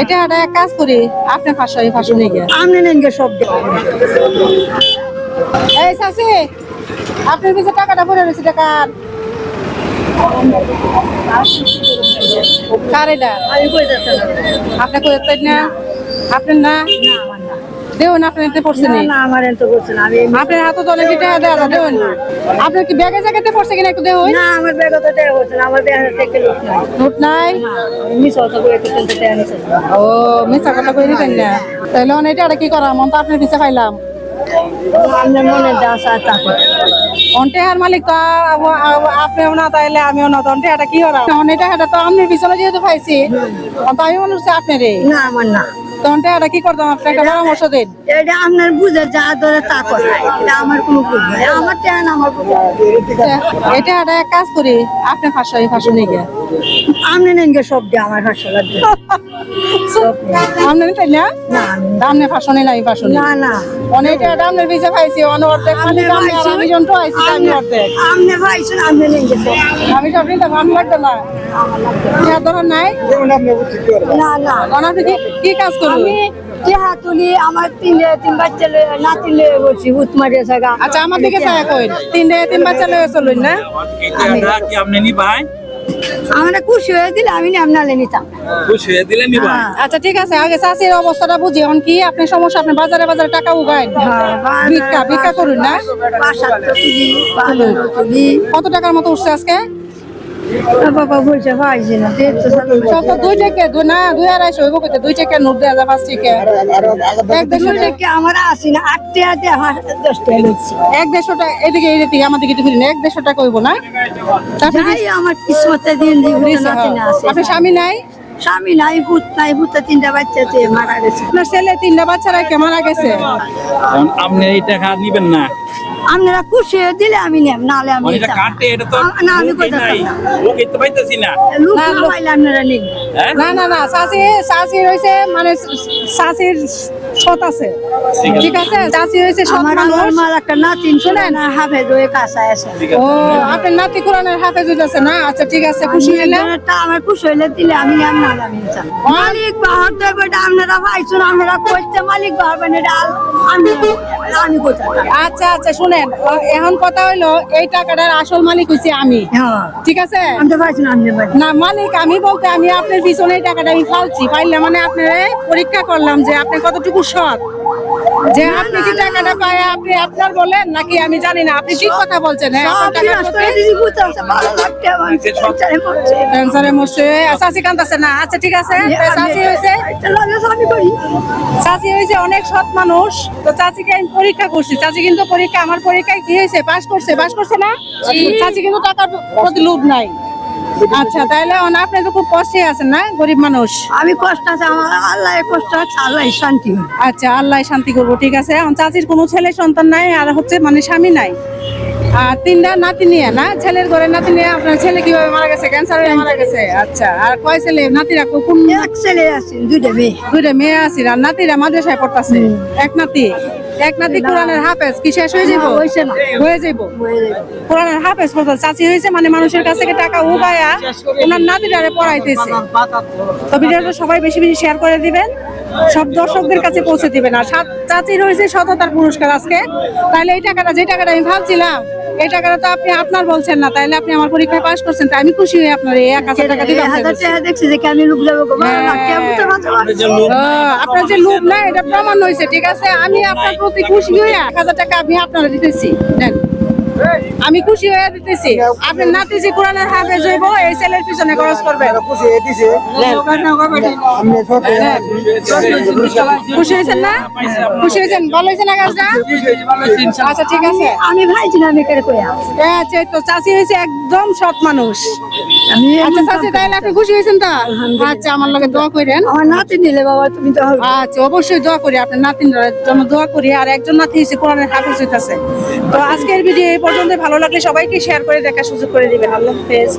এটা একটা এক কাজ করি আপনি ফাঁসো এই ফাঁসো নিয়ে আপনি নেন গে সব এই চাষি আপনার কাছে টাকাটা পড়ে রয়েছে টাকা কার? এটা? আপনি কই না? আপনি না আমার না। না দেউন আপনার এতে পড়ছে নি? না আমার এত করছে না আমি আপনার হাতে তো অনেক টাকা দেওয়া যায় দেউন আপনার কি ব্যাগে জায়গাতে পড়ছে কিনা একটু দেউন না আমার ব্যাগ তো টাকা করছে না আমার ব্যাগ থেকে লোক নাই। নোট নাই? মিস হতো করে একটু কিনতে টাকা নিছে ও মিথ্যা কথা কই দিতেন না। তাহলে অনেক এটা কি করা মন তো আপনার পিছে আমনে মনে দাস আর টাকা অন্টে মালিক তো আপনিও না তাইলে আমিও না তো অন্টে এটা কি তো আমি পিছনে যেহেতু পাইছি আমি মনে হচ্ছে আপনারই না আমার না। তো অন্টে এটা কি করতাম আপনার একটা পরামর্শ দিন। এটা আপনার বুঝে যা ধরে তা করে এটা আমার কোনো ভুল নাই আমার টাকা আমার এটা একটা এক কাজ করি আপনি ফাঁসো এই ফাঁসো নিয়ে আমনে নেন গে সব দিয়ে আমার হাসা লাগবে। আপনি তাই না? না। আমি আপনি ফাঁসো নেই নাই ফাঁসো না না। অনেক এটা আপনার পিছে পাইছি অন্য মানে আমি আর আমি জন তো আইছি আমি অর্ধেক। আমনে ভাইছেন আমনে নেন গে সব। আমি সব নিতে ভালো লাগতো না। ধরেন নাই? না না। কারণ কি কাজ আমি টেহা তুলি আমার তিন তিন বাচ্চা লয়ে নাতি লয়ে বলছি হুত মারিয়ে আচ্ছা আমার দিকে কই? তিন বাচ্চা লয়ে চলুন না? এটা কি আপনি নিবাই আমরা খুশি হয়ে দিলে আমি নিতাম। খুশি হয়ে দিলে। আচ্ছা ঠিক আছে আগে চাষির অবস্থাটা বুঝি। এখন কি আপনি সমস্যা? আপনি বাজারে বাজারে টাকা হ্যাঁ, ভিক্ষা ভিক্ষা করুন না? কত টাকার মতো উঠছে আজকে? বাবা বলছে পাইছে না সব দুই টাকা দুই না দুই আড়াইশো হইব কইতে দুই টাকা নোট দেওয়া যায় পাঁচ টাকা। এক দেড়শো দুই টাকা। টাকা আমার আসি না আট টাকা দিয়ে আমার দশ টাকা নিচ্ছি। এক দেড়শো টাকা এদিকে এদিকে আমার দিকে একটু ফিরিন। এক দেড়শো টাকা হইব না? আমার কিসমতে দিন আপনার স্বামী নাই? স্বামী নাই ভূত নাই ভূতে তিনটা বাচ্চা মারা গেছে। আপনার ছেলে তিনটা বাচ্চারা কে মারা গেছে? আপনি এই টাকা নিবেন না। আপনারা খুশি দিলে আমি নেব নাহলে আমি মানে এটা না। কাটে এটা তো না আমি না। লোক তো পাইতেছি না। লোক না, না পাইলে আপনারা নিন হ্যাঁ? না না না চাষি চাষি রয়েছে মানে চাষির সৎ আছে। ঠিক আছে। চাষি হয়েছে সৎ মানুষ। আমার একটা নাতিন শুনে না হাফে দয়ে কাঁচায় আছে। ও আপনার নাতি কোরআনের হাফেজ হইতেছে না? আচ্ছা ঠিক আছে খুশি হইলে? আমার খুশি হইলে দিলে আমি নেব আমি মালিক বাহার তো বেটা আপনারা পাইছেন আপনারা করতে মালিক বাহার বেন এটা আমি আচ্ছা আচ্ছা শুনেন এখন কথা হইল এই টাকাটার আসল মালিক হইছি আমি। হ্যাঁ। ঠিক আছে? না মালিক আমি বলতে আমি আপনার পিছনে এই টাকাটা আমি ফালছি। ফাইলে মানে আপনার পরীক্ষা করলাম যে আপনি কতটুকু সৎ। যে আপনি কি টাকাটা পায় আপনি আপনার বলেন নাকি আমি জানি না। আপনি ঠিক কথা বলছেন হ্যাঁ। ক্যান্সারে মরছে। চাষি কান্দাছে না? আচ্ছা ঠিক আছে। চাষি হয়েছে। চাচি হয়েছে অনেক সৎ মানুষ। তো চাচিকে আমি পরীক্ষা করছি। চাচি কিন্তু পরীক্ষা আমার পরীক্ষায় কি হয়েছে? পাস করছে পাস করছে না? চাচি কিন্তু টাকার প্রতি লোভ নাই। আচ্ছা তাহলে আপনি তো খুব কষ্টে আছেন না? গরিব মানুষ। আমি কষ্ট আছে আমার আল্লাহ কষ্ট আছে আল্লাহ শান্তি আচ্ছা আল্লাহ শান্তি করব ঠিক আছে। এখন চাচির কোনো ছেলে সন্তান নাই আর হচ্ছে মানে স্বামী নাই। আর তিনটা নাতি নিয়ে না? ছেলের ঘরে নাতি নিয়ে আপনার ছেলে কীভাবে মারা গেছে? ক্যান্সার হয়ে মারা গেছে? আচ্ছা আর কয় ছেলে? নাতিরা কোন এক ছেলে আছে দুইটা মেয়ে। দুইটা মেয়ে আছে আর নাতিরা মাদ্রাসায় পড়তাছে। এক নাতি? এক নাতি কোরআনের হাফেজ কি শেষ হয়ে যাব। হয়ে যাব কোরআনের হাফেজ পড়তাছে চাচি হয়েছে মানে মানুষের কাছ থেকে টাকা উগায়া ওনার নাতিটারে পড়াইতেছে। তো ভিডিওটা সবাই বেশি বেশি শেয়ার করে দিবেন সব দর্শকদের কাছে পৌঁছে দিবেন। আর চাচির হয়েছে সততার পুরস্কার আজকে। তাহলে এই টাকাটা যে টাকাটা আমি ভাবছিলাম এই টাকাটা তো আপনি আপনার বলছেন না তাইলে আপনি আমার পরীক্ষায় পাশ করছেন তাই আমি খুশি হয়ে আপনার এই এক হাজার টাকা দিলাম হাজার টাকা দেখছি যে লোক যাব গো, ভালো লাগছে, আমি তো মাঝে মাঝে- আপনি যে লোক আহ, আপনার যে লোভ না এটা প্রমাণ হয়েছে ঠিক আছে? আমি আপনার প্রতি খুশি হয়ে এক হাজার টাকা আমি আপনারা দিতেছি। আমি খুশি হয়ে দিতেছি। আপনার নাতি যে কোরআনের হাফেজ হইব এই ছেলের পিছনে খরচ করবেন খুশি হয়েছেন না? খুশি হয়েছেন? ভালো হয়েছে না কাজটা আচ্ছা ঠিক আছে। আমি আমি কেড়ে আচ্ছা তো চাষি হয়েছে একদম সৎ মানুষ। আমি আচ্ছা চাষি তাইলে আপনি খুশি হয়েছেন তো? আচ্ছা আমার লগে দোয়া করেন। আমার নাতি নিলে বাবা তুমি তো আচ্ছা অবশ্যই দোয়া করি আপনার নাতিনরা জন্য দোয়া করি আর একজন নাতি এসে কোরআনের হাফেজ হইতাছে। তো আজকের ভিডিও এই পর্যন্ত ভালো লাগলে সবাইকে শেয়ার করে দেখার সুযোগ করে দিবেন। আল্লাহ হাফেজ।